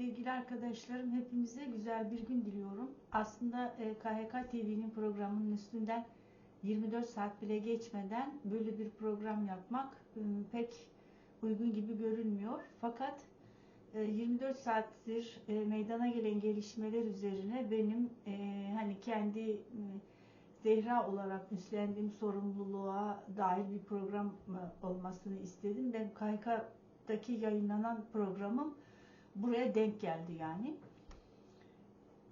Sevgili arkadaşlarım hepinize güzel bir gün diliyorum. Aslında e, KHK TV'nin programının üstünden 24 saat bile geçmeden böyle bir program yapmak e, pek uygun gibi görünmüyor. Fakat e, 24 saattir e, meydana gelen gelişmeler üzerine benim hani kendi Zehra olarak üstlendiğim sorumluluğa dair bir program olmasını istedim. Ben KHK'daki yayınlanan programım buraya denk geldi yani.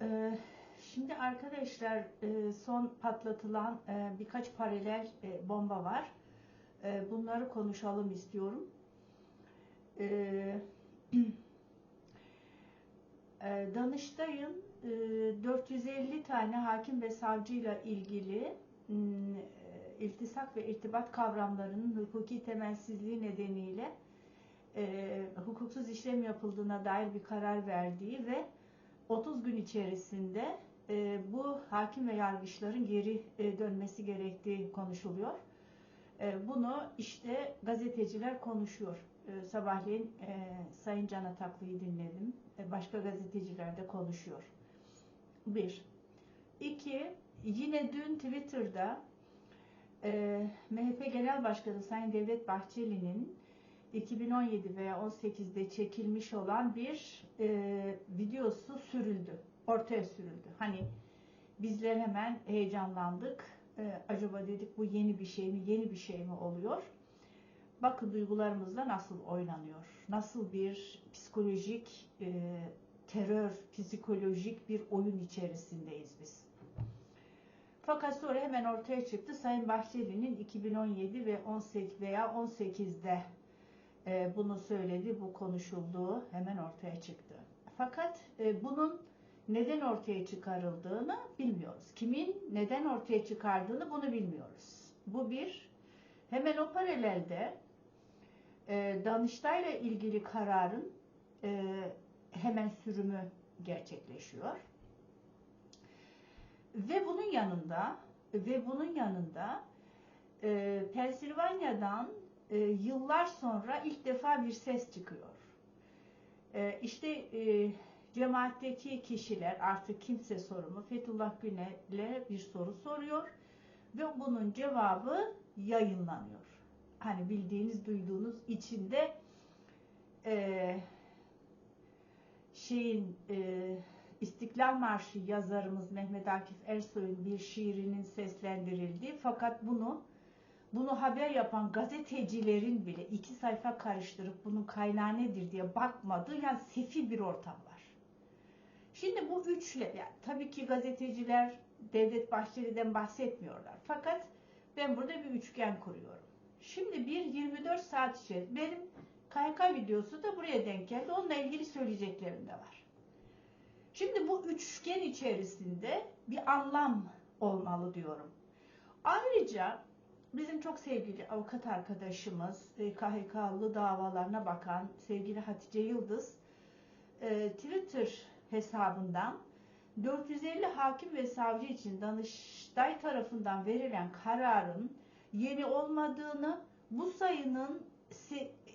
Ee, şimdi arkadaşlar e, son patlatılan e, birkaç paralel e, bomba var. E, bunları konuşalım istiyorum. E, e, Danıştay'ın e, 450 tane hakim ve savcıyla ilgili e, iltisak ve irtibat kavramlarının hukuki temelsizliği nedeniyle e, hukuksuz işlem yapıldığına dair bir karar verdiği ve 30 gün içerisinde e, bu hakim ve yargıçların geri e, dönmesi gerektiği konuşuluyor. E, bunu işte gazeteciler konuşuyor. E, sabahleyin e, Sayın Can Ataklı'yı dinledim. E, başka gazeteciler de konuşuyor. Bir. İki, yine dün Twitter'da e, MHP Genel Başkanı Sayın Devlet Bahçeli'nin 2017 veya 18'de çekilmiş olan bir e, videosu sürüldü. Ortaya sürüldü. Hani bizler hemen heyecanlandık. E, acaba dedik bu yeni bir şey mi, yeni bir şey mi oluyor? Bakın duygularımızla nasıl oynanıyor. Nasıl bir psikolojik e, terör, psikolojik bir oyun içerisindeyiz biz. Fakat sonra hemen ortaya çıktı Sayın Bahçeli'nin 2017 ve 18 veya 18'de e, bunu söyledi, bu konuşulduğu hemen ortaya çıktı. Fakat e, bunun neden ortaya çıkarıldığını bilmiyoruz. Kimin neden ortaya çıkardığını bunu bilmiyoruz. Bu bir. Hemen o paralelde e, Danıştay'la ilgili kararın hemen sürümü gerçekleşiyor. Ve bunun yanında ve bunun yanında e, Pensilvanya'dan e, yıllar sonra ilk defa bir ses çıkıyor. E, işte e, cemaatteki kişiler artık kimse sorumu Fethullah Gülen'e bir soru soruyor ve bunun cevabı yayınlanıyor. Hani bildiğiniz, duyduğunuz içinde e, şeyin e, İstiklal Marşı yazarımız Mehmet Akif Ersoy'un bir şiirinin seslendirildiği fakat bunu bunu haber yapan gazetecilerin bile iki sayfa karıştırıp bunun kaynağı nedir diye bakmadığı yani sefil bir ortam var. Şimdi bu üçle yani tabii ki gazeteciler Devlet Bahçeli'den bahsetmiyorlar. Fakat ben burada bir üçgen kuruyorum. Şimdi bir 24 saat içerisinde benim KYK videosu da buraya denk geldi. Onunla ilgili söyleyeceklerim de var. Şimdi bu üçgen içerisinde bir anlam olmalı diyorum. Ayrıca bizim çok sevgili avukat arkadaşımız, e, KHK'lı davalarına bakan sevgili Hatice Yıldız, e, Twitter hesabından 450 hakim ve savcı için Danıştay tarafından verilen kararın yeni olmadığını, bu sayının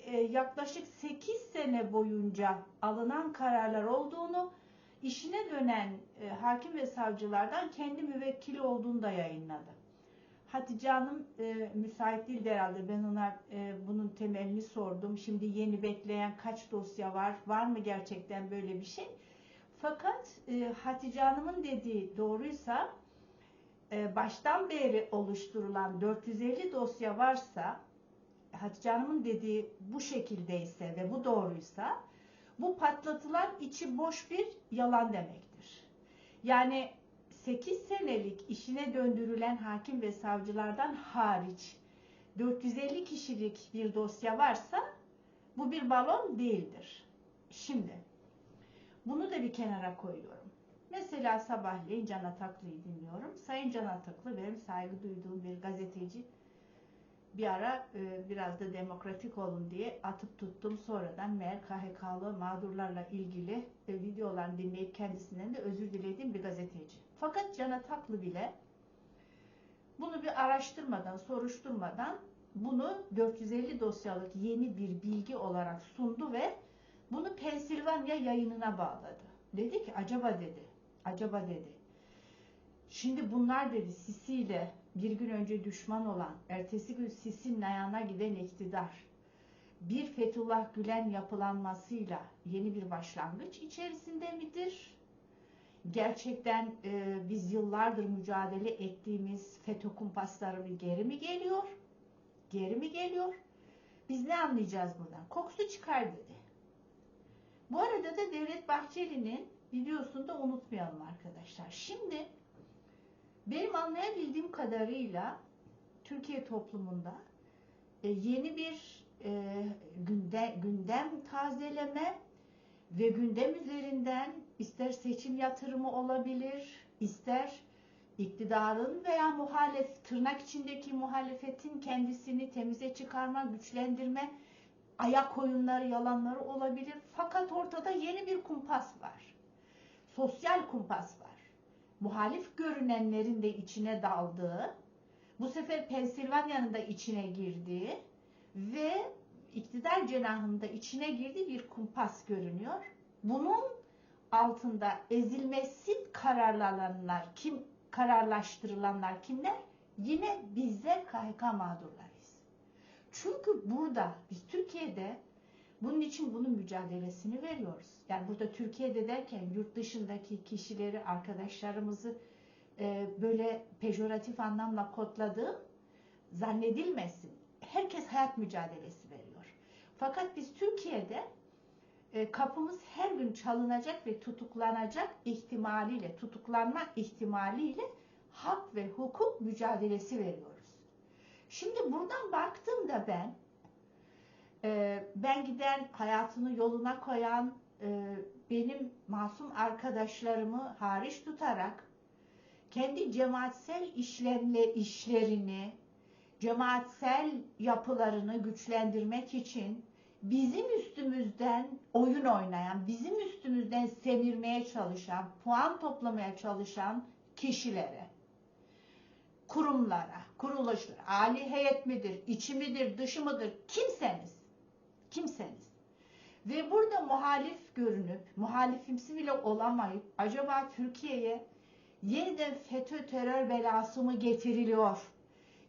e, yaklaşık 8 sene boyunca alınan kararlar olduğunu, işine dönen hakim ve savcılardan kendi müvekkili olduğunu da yayınladı. Hatice Hanım e, müsait değildi herhalde. Ben ona e, bunun temelini sordum. Şimdi yeni bekleyen kaç dosya var? Var mı gerçekten böyle bir şey? Fakat e, Hatice Hanım'ın dediği doğruysa e, baştan beri oluşturulan 450 dosya varsa Hatice Hanım'ın dediği bu şekildeyse ve bu doğruysa bu patlatılan içi boş bir yalan demektir. Yani 8 senelik işine döndürülen hakim ve savcılardan hariç 450 kişilik bir dosya varsa bu bir balon değildir. Şimdi bunu da bir kenara koyuyorum. Mesela sabahleyin Can Ataklı'yı dinliyorum. Sayın Can Ataklı benim saygı duyduğum bir gazeteci bir ara e, biraz da demokratik olun diye atıp tuttum. Sonradan meğer KHK'lı mağdurlarla ilgili e, videolarını dinleyip kendisinden de özür dilediğim bir gazeteci. Fakat Can Ataklı bile bunu bir araştırmadan, soruşturmadan bunu 450 dosyalık yeni bir bilgi olarak sundu ve Bunu Pensilvanya yayınına bağladı. Dedi ki acaba dedi, acaba dedi. Şimdi bunlar dedi Sisi ile bir gün önce düşman olan, ertesi gün Sisi'nin ayağına giden iktidar bir Fethullah Gülen yapılanmasıyla yeni bir başlangıç içerisinde midir? Gerçekten e, biz yıllardır mücadele ettiğimiz FETÖ kumpasları geri mi geliyor? Geri mi geliyor? Biz ne anlayacağız buradan? Kokusu çıkar dedi. Bu arada da Devlet Bahçeli'nin videosunu da unutmayalım arkadaşlar. Şimdi benim anlayabildiğim kadarıyla Türkiye toplumunda e, yeni bir e, günde, gündem tazeleme ve gündem üzerinden ister seçim yatırımı olabilir, ister iktidarın veya muhalef tırnak içindeki muhalefetin kendisini temize çıkarma, güçlendirme ayak oyunları, yalanları olabilir. Fakat ortada yeni bir kumpas var. Sosyal kumpas var. Muhalif görünenlerin de içine daldığı, bu sefer Pensilvanya'nın da içine girdiği ve iktidar cenahında içine girdiği bir kumpas görünüyor. Bunun altında ezilmesi kararlananlar, kim kararlaştırılanlar kimler? Yine bizler KHK mağdurlarıyız. Çünkü burada biz Türkiye'de bunun için bunun mücadelesini veriyoruz. Yani burada Türkiye'de derken yurt dışındaki kişileri, arkadaşlarımızı e, böyle pejoratif anlamla kodladığım zannedilmesin. Herkes hayat mücadelesi veriyor. Fakat biz Türkiye'de e, kapımız her gün çalınacak ve tutuklanacak ihtimaliyle, tutuklanma ihtimaliyle hak ve hukuk mücadelesi veriyoruz. Şimdi buradan baktığımda ben e, ben giden hayatını yoluna koyan e, benim masum arkadaşlarımı hariç tutarak kendi cemaatsel işlemle işlerini, cemaatsel yapılarını güçlendirmek için bizim üstümüzden oyun oynayan, bizim üstümüzden semirmeye çalışan, puan toplamaya çalışan kişilere, kurumlara, kuruluşlara, ali heyet midir, içi midir, dışı mıdır, kimseniz, kimseniz. Ve burada muhalif görünüp, muhalifimsi bile olamayıp, acaba Türkiye'ye yeniden FETÖ terör belası mı getiriliyor?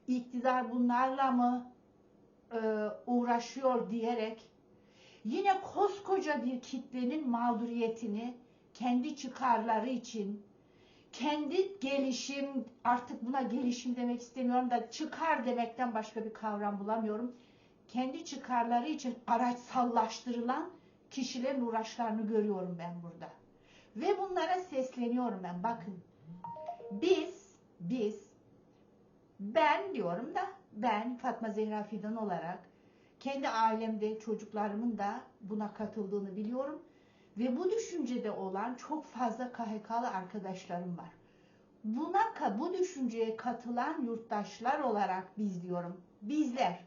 İktidar bunlarla mı e, uğraşıyor diyerek yine koskoca bir kitlenin mağduriyetini kendi çıkarları için kendi gelişim artık buna gelişim demek istemiyorum da çıkar demekten başka bir kavram bulamıyorum. Kendi çıkarları için araçsallaştırılan kişilerin uğraşlarını görüyorum ben burada. Ve bunlara sesleniyorum ben. Bakın biz biz ben diyorum da ben Fatma Zehra Fidan olarak kendi ailemde çocuklarımın da buna katıldığını biliyorum. Ve bu düşüncede olan çok fazla KHK'lı arkadaşlarım var. Buna bu düşünceye katılan yurttaşlar olarak biz diyorum. Bizler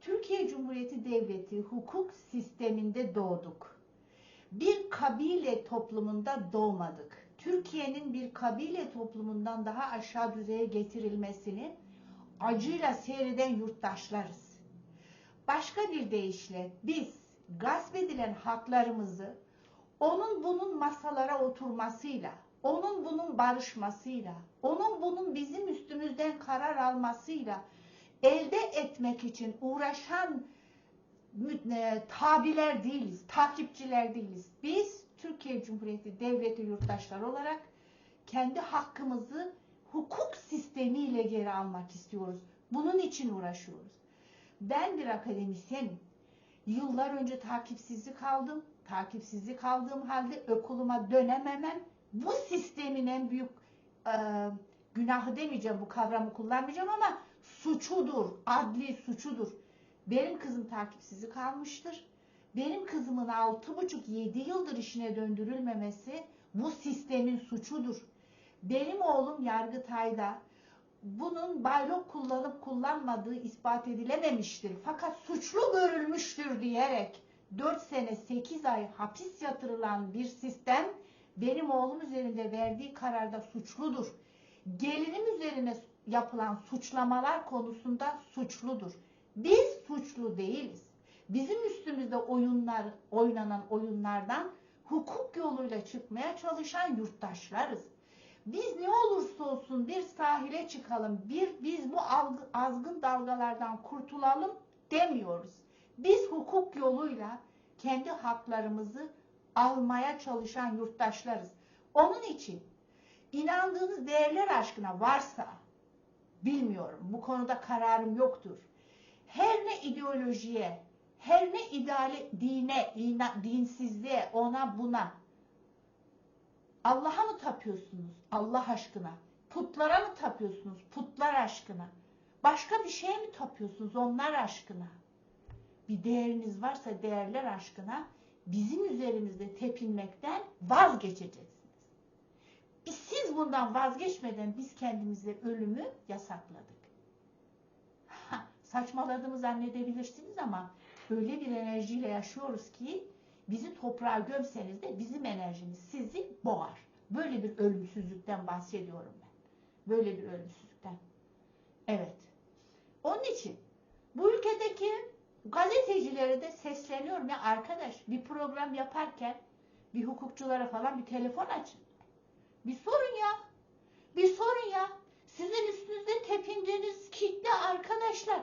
Türkiye Cumhuriyeti Devleti hukuk sisteminde doğduk. Bir kabile toplumunda doğmadık. Türkiye'nin bir kabile toplumundan daha aşağı düzeye getirilmesini acıyla seyreden yurttaşlarız. Başka bir deyişle biz gasp edilen haklarımızı onun bunun masalara oturmasıyla, onun bunun barışmasıyla, onun bunun bizim üstümüzden karar almasıyla elde etmek için uğraşan e, tabiler değiliz, takipçiler değiliz. Biz Türkiye Cumhuriyeti Devleti yurttaşları olarak kendi hakkımızı hukuk sistemiyle geri almak istiyoruz. Bunun için uğraşıyoruz. Ben bir akademisyenim. Yıllar önce takipsizlik aldım. Takipsizlik aldığım halde okuluma dönememem bu sistemin en büyük e, günahı demeyeceğim, bu kavramı kullanmayacağım ama suçudur, adli suçudur. Benim kızım takipsizlik almıştır. Benim kızımın 6,5-7 yıldır işine döndürülmemesi bu sistemin suçudur. Benim oğlum Yargıtay'da bunun baylok kullanıp kullanmadığı ispat edilememiştir. Fakat suçlu görülmüştür diyerek 4 sene 8 ay hapis yatırılan bir sistem benim oğlum üzerinde verdiği kararda suçludur. Gelinim üzerine yapılan suçlamalar konusunda suçludur. Biz suçlu değiliz. bizim üstümüzde oyunlar oynanan oyunlardan hukuk yoluyla çıkmaya çalışan yurttaşlarız. Biz ne olursa olsun bir sahile çıkalım, bir biz bu azgın dalgalardan kurtulalım demiyoruz. Biz hukuk yoluyla kendi haklarımızı almaya çalışan yurttaşlarız. Onun için inandığınız değerler aşkına varsa bilmiyorum bu konuda kararım yoktur. Her ne ideolojiye, her ne ideale, dine, ina- dinsizliğe, ona buna Allah'a mı tapıyorsunuz? Allah aşkına. Putlara mı tapıyorsunuz? Putlar aşkına. Başka bir şeye mi tapıyorsunuz? Onlar aşkına. Bir değeriniz varsa değerler aşkına bizim üzerimizde tepinmekten vazgeçeceksiniz. Biz siz bundan vazgeçmeden biz kendimize ölümü yasakladık. Ha, saçmaladığımı zannedebilirsiniz ama öyle bir enerjiyle yaşıyoruz ki bizi toprağa gömseniz de bizim enerjimiz sizi boğar. Böyle bir ölümsüzlükten bahsediyorum ben. Böyle bir ölümsüzlükten. Evet. Onun için bu ülkedeki gazetecilere de sesleniyorum ya arkadaş bir program yaparken bir hukukçulara falan bir telefon açın. Bir sorun ya. Bir sorun ya. Sizin üstünüzde tepindiğiniz kitle arkadaşlar.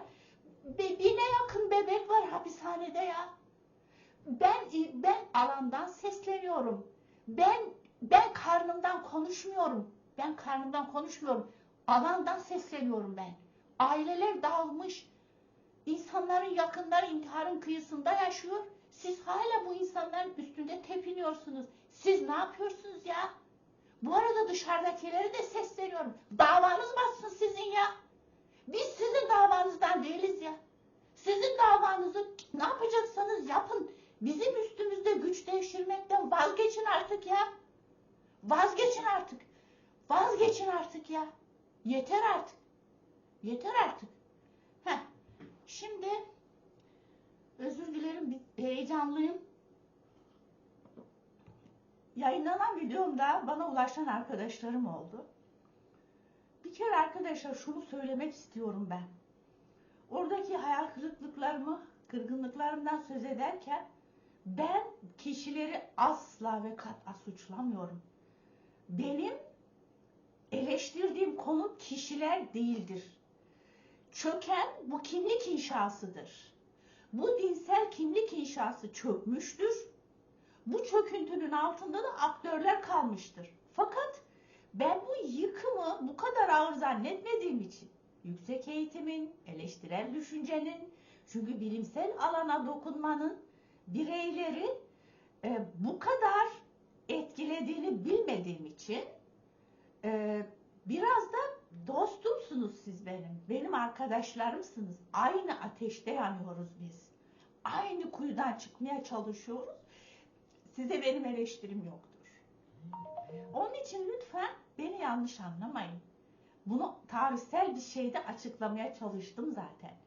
Be- bine yakın bebek var hapishanede ya. Ben ben alandan sesleniyorum. Ben ben karnımdan konuşmuyorum. Ben karnımdan konuşmuyorum. Alandan sesleniyorum ben. Aileler dağılmış. İnsanların yakınları intiharın kıyısında yaşıyor. Siz hala bu insanların üstünde tepiniyorsunuz. Siz ne yapıyorsunuz ya? Bu arada dışarıdakilere de sesleniyorum. Davanız batsın sizin ya. Biz sizin davanızdan değiliz ya. Sizin davanızı ne yapacaksanız yapın. Bizim üstümüzde güç devşirmekten vazgeçin artık ya. Vazgeçin artık. Vazgeçin artık ya. Yeter artık. Yeter artık. Heh. Şimdi özür dilerim heyecanlıyım. Yayınlanan videomda bana ulaşan arkadaşlarım oldu. Bir kere arkadaşlar şunu söylemek istiyorum ben. Oradaki hayal kırıklıklarımı, kırgınlıklarımdan söz ederken ben kişileri asla ve kat'a suçlamıyorum. Benim eleştirdiğim konu kişiler değildir. Çöken bu kimlik inşasıdır. Bu dinsel kimlik inşası çökmüştür. Bu çöküntünün altında da aktörler kalmıştır. Fakat ben bu yıkımı bu kadar ağır zannetmediğim için yüksek eğitimin, eleştirel düşüncenin, çünkü bilimsel alana dokunmanın bireyleri e, bu kadar etkilediğini bilmediğim için e, biraz da dostumsunuz siz benim. Benim arkadaşlarımsınız. Aynı ateşte yanıyoruz biz. Aynı kuyudan çıkmaya çalışıyoruz. Size benim eleştirim yoktur. Onun için lütfen beni yanlış anlamayın. Bunu tarihsel bir şeyde açıklamaya çalıştım zaten.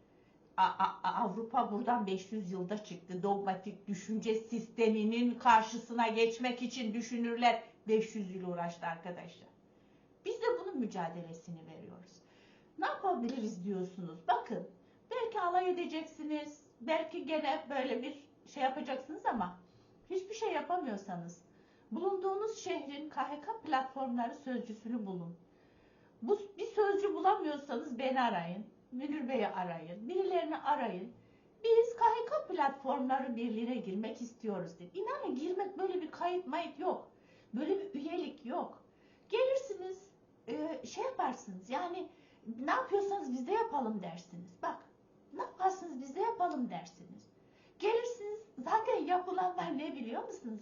Avrupa buradan 500 yılda çıktı. Dogmatik düşünce sisteminin karşısına geçmek için düşünürler 500 yıl uğraştı arkadaşlar. Biz de bunun mücadelesini veriyoruz. Ne yapabiliriz diyorsunuz? Bakın belki alay edeceksiniz. Belki gene böyle bir şey yapacaksınız ama hiçbir şey yapamıyorsanız bulunduğunuz şehrin KHK platformları sözcüsünü bulun. Bu bir sözcü bulamıyorsanız beni arayın. Münir Bey'i arayın. Birilerini arayın. Biz KHK platformları birliğine girmek istiyoruz dedi. İnanın girmek böyle bir kayıt mayıt yok. Böyle bir üyelik yok. Gelirsiniz e, şey yaparsınız yani ne yapıyorsanız biz de yapalım dersiniz. Bak ne yaparsınız biz de yapalım dersiniz. Gelirsiniz zaten yapılanlar ne biliyor musunuz?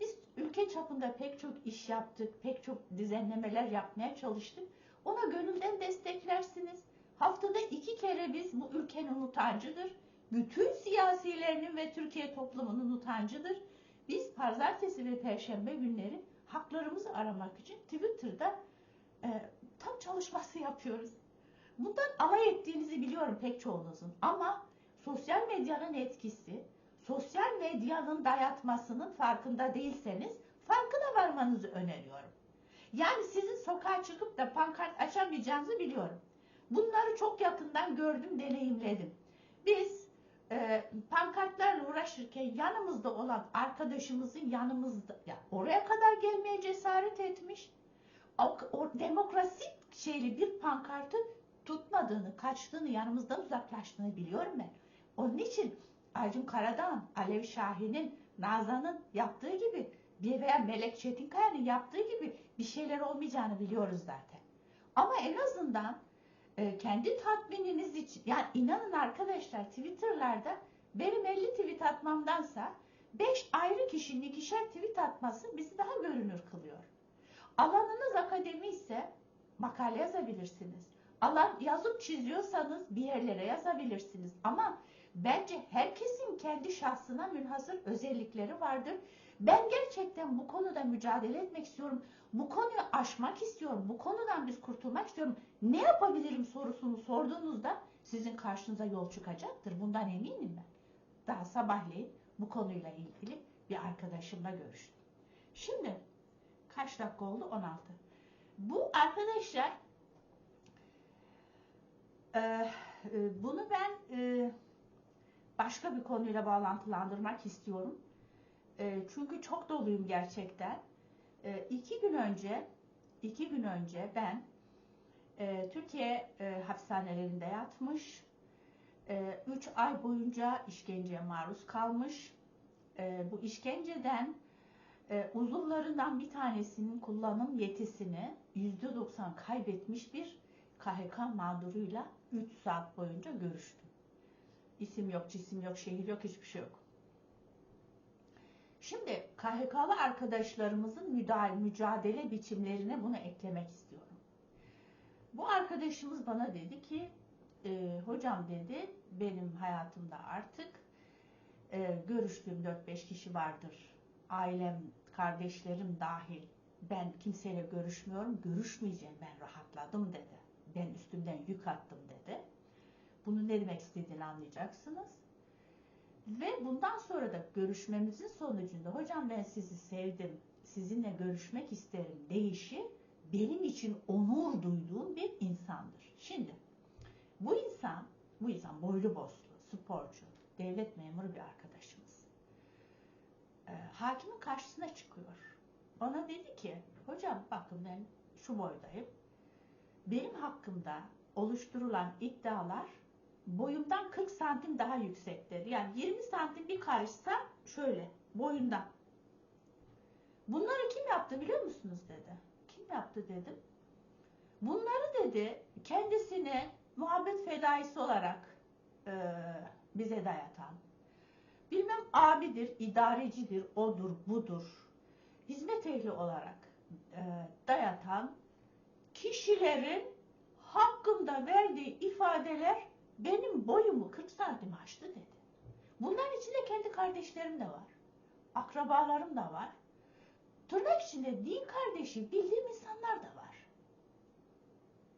Biz ülke çapında pek çok iş yaptık, pek çok düzenlemeler yapmaya çalıştık. Ona gönülden desteklersiniz. Haftada iki kere biz bu ülkenin utancıdır. Bütün siyasilerinin ve Türkiye toplumunun utancıdır. Biz pazartesi ve perşembe günleri haklarımızı aramak için Twitter'da e, tam çalışması yapıyoruz. Bundan alay ettiğinizi biliyorum pek çoğunuzun ama sosyal medyanın etkisi, sosyal medyanın dayatmasının farkında değilseniz farkına varmanızı öneriyorum. Yani sizin sokağa çıkıp da pankart açamayacağınızı biliyorum. Bunları çok yakından gördüm, deneyimledim. Biz e, pankartlarla uğraşırken yanımızda olan arkadaşımızın yanımızda ya oraya kadar gelmeye cesaret etmiş. O, o demokrasi şeyli bir pankartı tutmadığını, kaçtığını, yanımızdan uzaklaştığını biliyorum ben. Onun için Acun Karadağ'ın, Alev Şahin'in, Nazan'ın yaptığı gibi bir veya Melek Çetinkaya'nın yaptığı gibi bir şeyler olmayacağını biliyoruz zaten. Ama en azından e, kendi tatmininiz için yani inanın arkadaşlar Twitter'larda benim 50 tweet atmamdansa 5 ayrı kişinin ikişer tweet atması bizi daha görünür kılıyor. Alanınız akademi ise makale yazabilirsiniz. Alan yazıp çiziyorsanız bir yerlere yazabilirsiniz. Ama bence herkesin kendi şahsına münhasır özellikleri vardır. Ben gerçekten bu konuda mücadele etmek istiyorum. Bu konuyu aşmak istiyorum. Bu konudan biz kurtulmak istiyorum. Ne yapabilirim sorusunu sorduğunuzda sizin karşınıza yol çıkacaktır. Bundan eminim ben. Daha sabahleyin bu konuyla ilgili bir arkadaşımla görüştüm. Şimdi kaç dakika oldu? 16. Bu arkadaşlar e, bunu ben e, başka bir konuyla bağlantılandırmak istiyorum. E, çünkü çok doluyum gerçekten. E, iki gün önce iki gün önce ben e, Türkiye e, hapishanelerinde yatmış, e, üç ay boyunca işkenceye maruz kalmış. E, bu işkenceden e, uzuvlarından bir tanesinin kullanım yetisini %90 kaybetmiş bir KHK mağduruyla 3 saat boyunca görüştüm. İsim yok, cisim yok, şehir yok, hiçbir şey yok. Şimdi KHK'lı arkadaşlarımızın müdahale, mücadele biçimlerine bunu eklemek istiyorum. Bu arkadaşımız bana dedi ki, e, hocam dedi, benim hayatımda artık e, görüştüğüm 4-5 kişi vardır. Ailem, kardeşlerim dahil. Ben kimseyle görüşmüyorum, görüşmeyeceğim, ben rahatladım dedi. Ben üstümden yük attım dedi. Bunu ne demek istediğini anlayacaksınız. Ve bundan sonra da görüşmemizin sonucunda hocam ben sizi sevdim, sizinle görüşmek isterim deyişi benim için onur duyduğum bir insandır. Şimdi bu insan, bu insan boylu boslu, sporcu, devlet memuru bir arkadaşımız. Ee, hakimin karşısına çıkıyor. Bana dedi ki, hocam bakın ben şu boydayım. Benim hakkımda oluşturulan iddialar boyumdan 40 santim daha yüksektir. Yani 20 santim bir karışsa şöyle boyundan. Bunları kim yaptı biliyor musunuz dedi. Kim yaptı dedim. Bunları dedi kendisini muhabbet fedaisi olarak e, bize dayatan. Bilmem abidir, idarecidir, odur, budur. Hizmet ehli olarak e, dayatan kişilerin hakkında verdiği ifadeler benim boyumu 40 santim aştı dedi. Bunların içinde kendi kardeşlerim de var. Akrabalarım da var. Tırnak içinde din kardeşi bildiğim insanlar da var.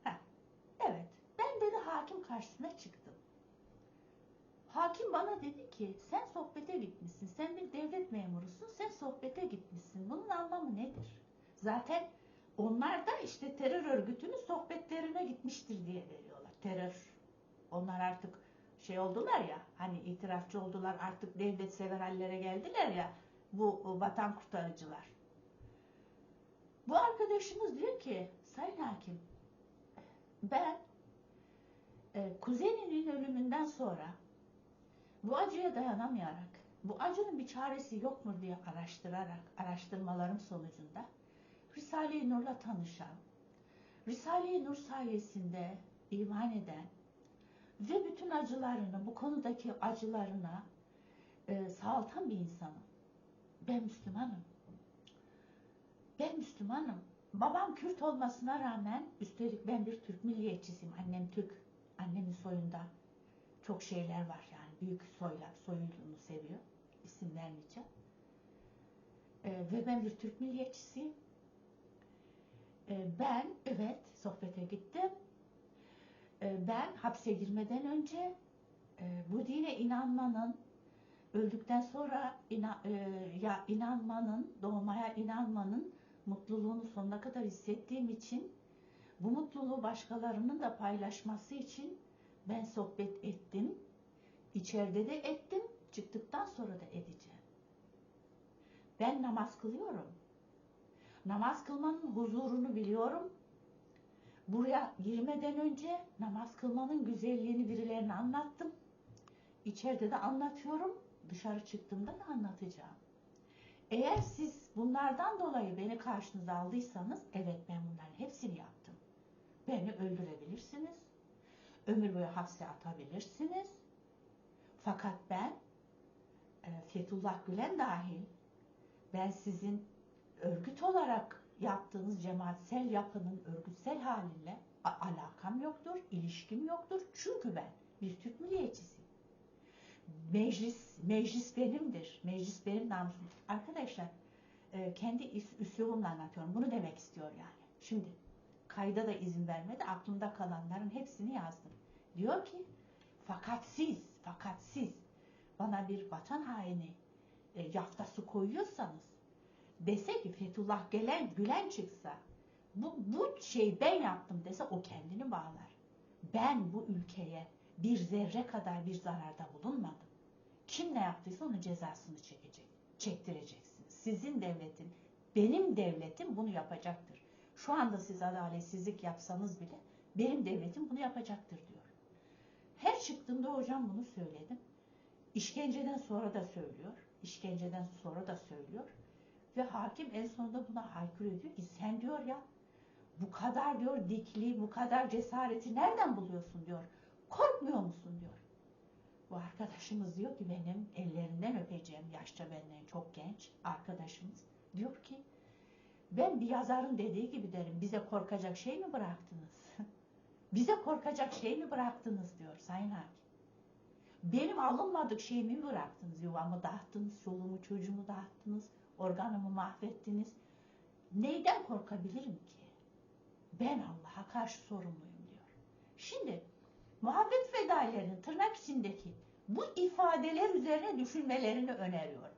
Heh, evet. Ben dedi hakim karşısına çıktım. Hakim bana dedi ki sen sohbete gitmişsin. Sen bir devlet memurusun. Sen sohbete gitmişsin. Bunun anlamı nedir? Zaten onlar da işte terör örgütünün sohbetlerine gitmiştir diye veriyorlar. Terör onlar artık şey oldular ya hani itirafçı oldular artık devlet sever hallere geldiler ya bu vatan kurtarıcılar. Bu arkadaşımız diyor ki Sayın Hakim ben e, kuzeninin ölümünden sonra bu acıya dayanamayarak bu acının bir çaresi yok mu diye araştırarak araştırmalarım sonucunda Risale-i Nur'la tanışan Risale-i Nur sayesinde iman eden ve bütün acılarını, bu konudaki acılarına e, sağaltan bir insanım. Ben Müslümanım. Ben Müslümanım. Babam Kürt olmasına rağmen, üstelik ben bir Türk milliyetçisiyim. Annem Türk, annemin soyunda çok şeyler var yani. Büyük soylar, soyunu seviyor. İsim vermeyeceğim. E, ve ben bir Türk milliyetçisiyim. E, ben, evet, sohbete gittim ben hapse girmeden önce e, bu dine inanmanın öldükten sonra e, ya inanmanın, doğmaya inanmanın mutluluğunu sonuna kadar hissettiğim için bu mutluluğu başkalarının da paylaşması için ben sohbet ettim. İçeride de ettim, çıktıktan sonra da edeceğim. Ben namaz kılıyorum. Namaz kılmanın huzurunu biliyorum. Buraya girmeden önce namaz kılmanın güzelliğini birilerine anlattım. İçeride de anlatıyorum. Dışarı çıktığımda da anlatacağım. Eğer siz bunlardan dolayı beni karşınıza aldıysanız evet ben bunların hepsini yaptım. Beni öldürebilirsiniz. Ömür boyu hapse atabilirsiniz. Fakat ben e, Fethullah Gülen dahil ben sizin örgüt olarak yaptığınız cemaatsel yapının örgütsel haliyle alakam yoktur, ilişkim yoktur. Çünkü ben bir Türk milliyetçisiyim. Meclis, meclis benimdir. Meclis benim namusum. Arkadaşlar e, kendi üslubumla anlatıyorum. Bunu demek istiyor yani. Şimdi kayda da izin vermedi. Aklımda kalanların hepsini yazdım. Diyor ki fakat siz, fakat siz bana bir vatan haini e, yaftası koyuyorsanız dese ki Fethullah Gülen, Gülen çıksa bu, bu şey ben yaptım dese o kendini bağlar. Ben bu ülkeye bir zerre kadar bir zararda bulunmadım. Kim ne yaptıysa onun cezasını çekecek, çektireceksiniz. Sizin devletin, benim devletim bunu yapacaktır. Şu anda siz adaletsizlik yapsanız bile benim devletim bunu yapacaktır diyor. Her çıktığımda hocam bunu söyledim. İşkenceden sonra da söylüyor. İşkenceden sonra da söylüyor. Ve hakim en sonunda buna haykırıyor diyor ki sen diyor ya bu kadar diyor dikli, bu kadar cesareti nereden buluyorsun diyor. Korkmuyor musun diyor. Bu arkadaşımız diyor ki benim ellerinden öpeceğim yaşça benden çok genç arkadaşımız. Diyor ki ben bir yazarın dediği gibi derim bize korkacak şey mi bıraktınız? bize korkacak şey mi bıraktınız diyor Sayın Hakim. Benim alınmadık şeyimi mi bıraktınız? Yuvamı dağıttınız, solumu çocuğumu dağıttınız, organımı mahvettiniz. Neyden korkabilirim ki? Ben Allah'a karşı sorumluyum diyor. Şimdi muhabbet fedailerinin tırnak içindeki bu ifadeler üzerine düşünmelerini öneriyorum.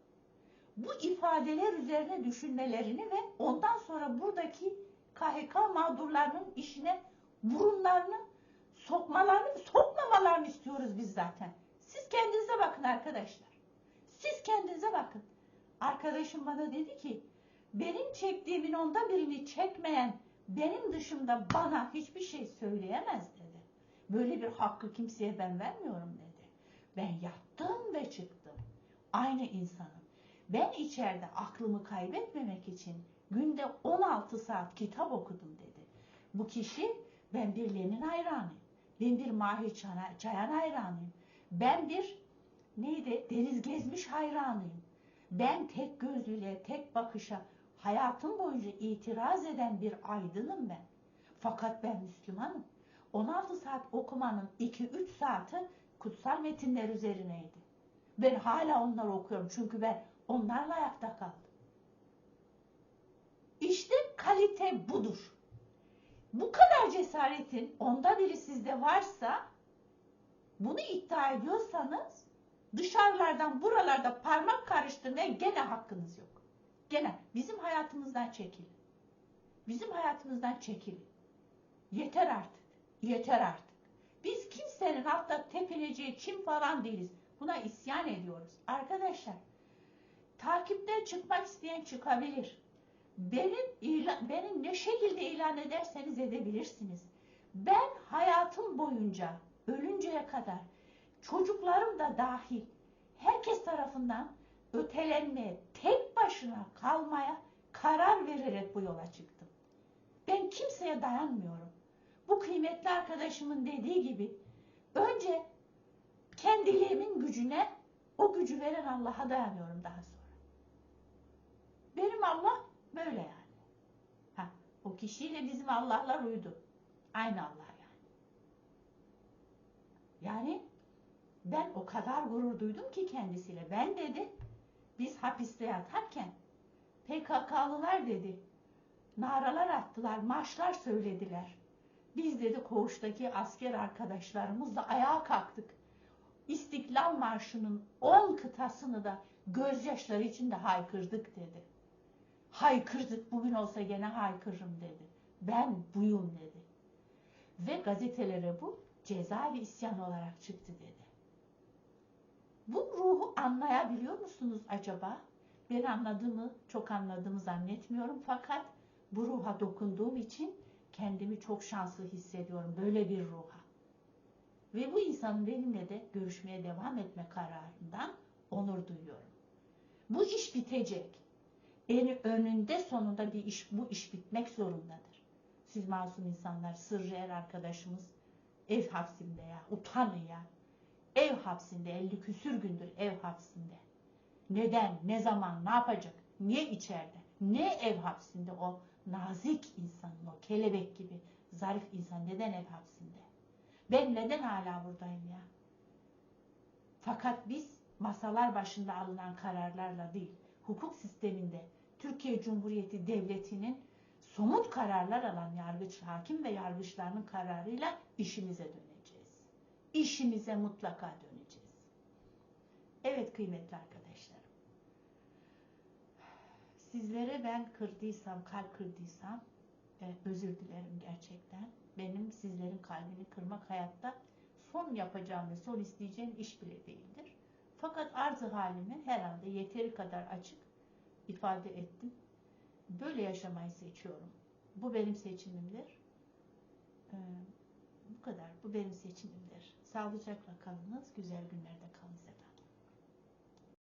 Bu ifadeler üzerine düşünmelerini ve ondan sonra buradaki KHK mağdurlarının işine burunlarını sokmalarını, sokmamalarını istiyoruz biz zaten. Siz kendinize bakın arkadaşlar. Siz kendinize bakın. Arkadaşım bana dedi ki benim çektiğimin onda birini çekmeyen benim dışımda bana hiçbir şey söyleyemez dedi. Böyle bir hakkı kimseye ben vermiyorum dedi. Ben yattım ve çıktım. Aynı insanım. Ben içeride aklımı kaybetmemek için günde 16 saat kitap okudum dedi. Bu kişi ben bir Lenin hayranıyım. Ben bir Mahir Çayan hayranıyım. Ben bir neydi deniz gezmiş hayranıyım. Ben tek gözlüğüyle, tek bakışa hayatım boyunca itiraz eden bir aydınım ben. Fakat ben Müslümanım. 16 saat okumanın 2-3 saati kutsal metinler üzerineydi. Ben hala onları okuyorum çünkü ben onlarla ayakta kaldım. İşte kalite budur. Bu kadar cesaretin onda biri sizde varsa bunu iddia ediyorsanız dışarılardan buralarda parmak karıştırmaya gene hakkınız yok. Gene bizim hayatımızdan çekilin. Bizim hayatımızdan çekilin. Yeter artık. Yeter artık. Biz kimsenin altta tepineceği kim falan değiliz. Buna isyan ediyoruz. Arkadaşlar takipten çıkmak isteyen çıkabilir. Benim, ilan, benim ne şekilde ilan ederseniz edebilirsiniz. Ben hayatım boyunca ölünceye kadar çocuklarım da dahil herkes tarafından ötelenmeye, tek başına kalmaya karar vererek bu yola çıktım. Ben kimseye dayanmıyorum. Bu kıymetli arkadaşımın dediği gibi önce kendiliğimin gücüne, o gücü veren Allah'a dayanıyorum daha sonra. Benim Allah böyle yani. Ha, o kişiyle bizim Allah'lar uydu. Aynı Allah yani. Yani ben o kadar gurur duydum ki kendisiyle. Ben dedi, biz hapiste yatarken PKK'lılar dedi, naralar attılar, marşlar söylediler. Biz dedi koğuştaki asker arkadaşlarımızla ayağa kalktık. İstiklal Marşı'nın 10 kıtasını da gözyaşları içinde haykırdık dedi. Haykırdık bugün olsa gene haykırırım dedi. Ben buyum dedi. Ve gazetelere bu cezaevi isyan olarak çıktı dedi. Bu ruhu anlayabiliyor musunuz acaba? Ben anladığımı, çok anladığımı zannetmiyorum fakat bu ruha dokunduğum için kendimi çok şanslı hissediyorum böyle bir ruha. Ve bu insanın benimle de görüşmeye devam etme kararından onur duyuyorum. Bu iş bitecek. En önünde sonunda bir iş, bu iş bitmek zorundadır. Siz masum insanlar, Sırrı Er arkadaşımız ev hapsinde ya, utanın ya. Ev hapsinde, 50 küsür gündür ev hapsinde. Neden, ne zaman, ne yapacak, niye içeride, ne ev hapsinde o nazik insanın, o kelebek gibi zarif insan neden ev hapsinde? Ben neden hala buradayım ya? Fakat biz masalar başında alınan kararlarla değil, hukuk sisteminde Türkiye Cumhuriyeti Devleti'nin somut kararlar alan yargıç, hakim ve yargıçlarının kararıyla işimize döneceğiz. İşimize mutlaka döneceğiz. Evet kıymetli arkadaşlarım. Sizlere ben kırdıysam, kalp kırdıysam e, özür dilerim gerçekten. Benim sizlerin kalbini kırmak hayatta son yapacağım ve son isteyeceğim iş bile değildir. Fakat arzı halimi herhalde yeteri kadar açık ifade ettim. Böyle yaşamayı seçiyorum. Bu benim seçimimdir. Ee, bu kadar. Bu benim seçimimdir. Sağlıcakla kalınız. Güzel günlerde kalın.